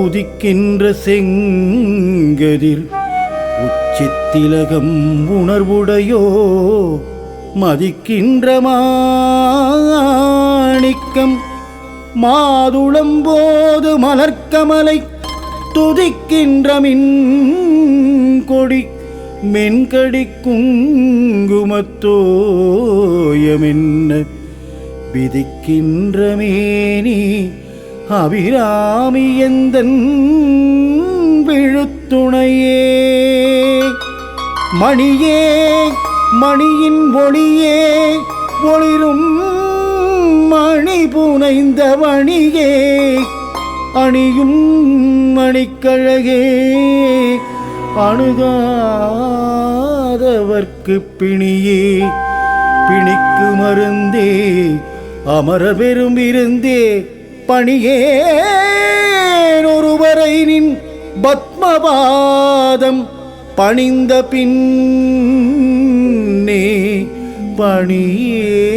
உதிக்கின்ற செங்கதிர் உச்சித்திலகம் உணர்வுடையோ? மதிக்கின்ற மாணிக்கம் மாதுளம் போது மலர்க்கமலை துதிக்கின்ற மின் கொடி மென்கடி குங்குமத்தோயமென்ன விதிக்கின்ற மேனி அபிராமி எந்தன் விழுத்துணையே. மணியே மணியின் ஒளியே ஒளிரும் மணி புனைந்த மணியே அணியும் மணிக்கழகே அணுகாதவர்க்கு பிணியே பிணிக்கு மருந்தே அமர பெரும் இருந்தே பணியேன் ஒருவரை நின் பத்மபாதம் பணிந்த பின்னே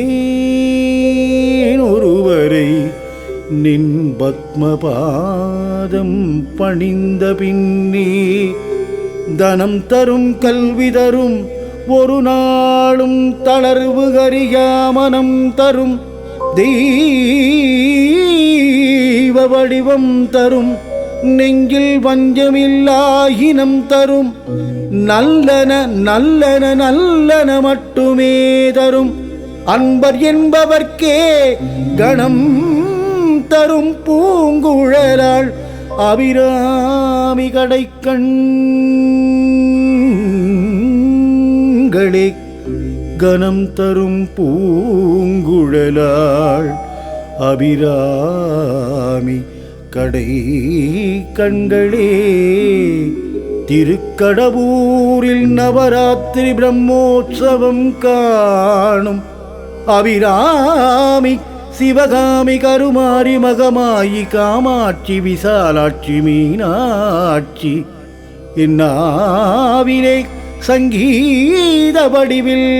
பணியேன் ஒருவரை நின் பத்மபாதம் பணிந்த பின்னே தனம் தரும் கல்வி தரும் ஒரு நாளும் தளர்வு கரியாமனம் தரும். தெய்வ வடிவம் தரும். நெஞ்சில் வஞ்சமில்லாயினம் தரும். நல்லன நல்லன நல்லன மட்டுமே தரும். அன்பர் என்பவர்க்கே கணம் தரும் பூங்குழலாள் அபிராமி கடை கண்களே கனம் தரும் பூங்குழலாள் அபிராமி கடை கண்களே திருக்கடவூரில் நவராத்திரி பிரம்மோற்சவம் காணும் அபிராமி சிவகாமி கருமாரி மகமாயி காமாட்சி விசாலாட்சி மீனாட்சி. இந்நாவிலே சங்கீத வடிவில்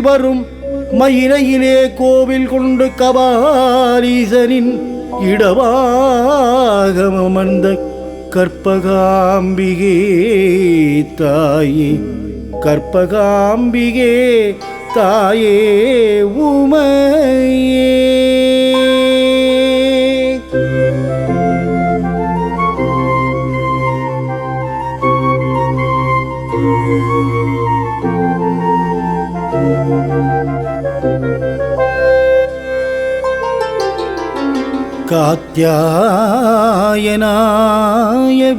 வரும் மயிலையிலே கோவில் கொண்டு கபாலீசனின் இடவாகமந்த கற்பகாம்பிகே தாயே. கற்பகாம்பிகே தாயே कात्यायनाय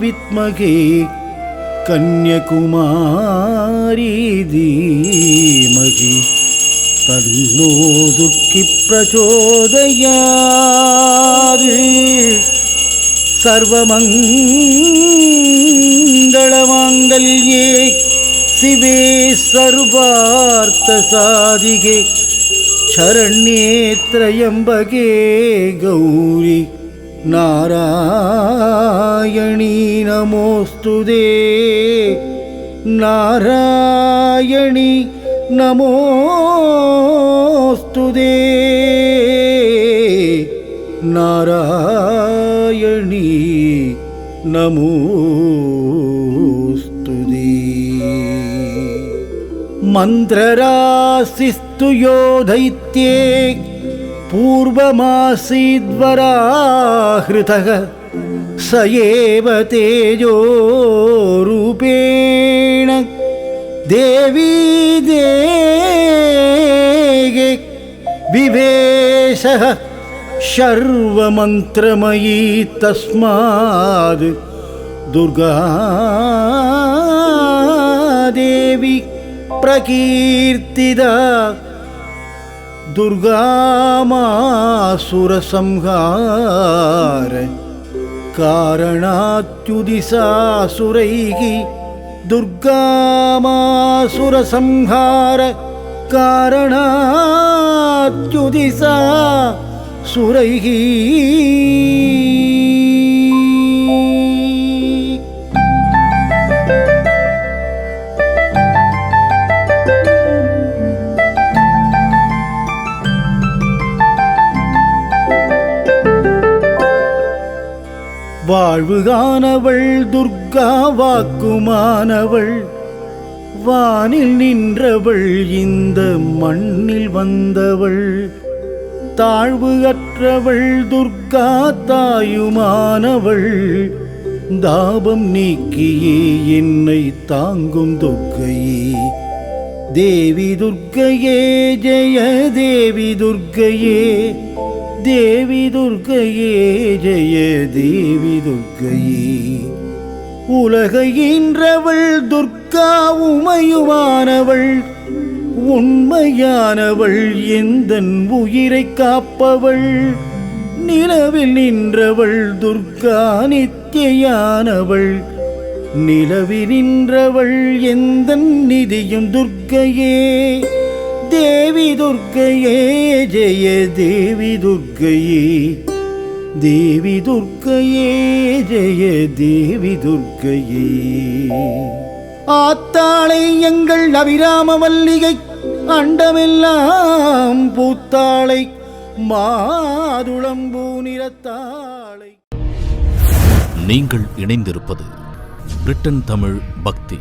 विद्महे कन्यकुमारी धीमहि तन्नो दुःखि प्रचोदयात् सर्वमङ्गलमाङ्गल्ये शिवे सर्वार्थसाधिके ಶರಣ್ಯೇತ್ರಯಂಬಗೆ ಗೌರಿ ನಾರಾಯಣೀ ನಮೋಸ್ತುದೇ ನಾರಾಯಣಿ ನಮೋಸ್ತುದೇ ನಾರಾಯಣಿ ನಮೋ मन्त्रराशिस्तु यो दैत्ये पूर्वमासीद्वराहृतः स एव तेजोरूपेण देवी देगे विवेशः शर्वमन्त्रमयी तस्माद् दुर्गा देवी പ്രകീർത്തിത ദുർഗാമാസുരസംഹാര കാരണാച്യുതിസാസുരൈ ദുർഗാമാസുരസംഹാര കാരണാച്യുതിസാ സുരൈ வாழ்வுகானவள் துர்கா வாக்குமானவள். வானில் நின்றவள் இந்த மண்ணில் வந்தவள். தாழ்வு அற்றவள் துர்கா தாயுமானவள். தாபம் நீக்கியே என்னை தாங்கும் துர்க்கையே தேவி துர்க்கையே ஜெய தேவி துர்க்கையே தேவி துர்க்கையே ஜெய தேவி துர்க்கையே உலகையின்றவள் துர்க்கா உமையுமானவள். உண்மையானவள் எந்தன் உயிரை காப்பவள்? நிலவில் நின்றவள் துர்கா நித்தியானவள். நிலவில் நின்றவள் எந்த நிதியும் துர்க்கையே. தேவி துர்க்கையே ஜெய தேவி துர்க்கையே தேவி துர்க்கையே ஜெய தேவி துர்க்கையே ஆத்தாளை எங்கள் அபிராம வல்லிகை அண்டமெல்லாம் பூத்தாளை மாதுளம்பூ நிறத்தாளை. நீங்கள் இணைந்திருப்பது பிரிட்டன் தமிழ் பக்தி.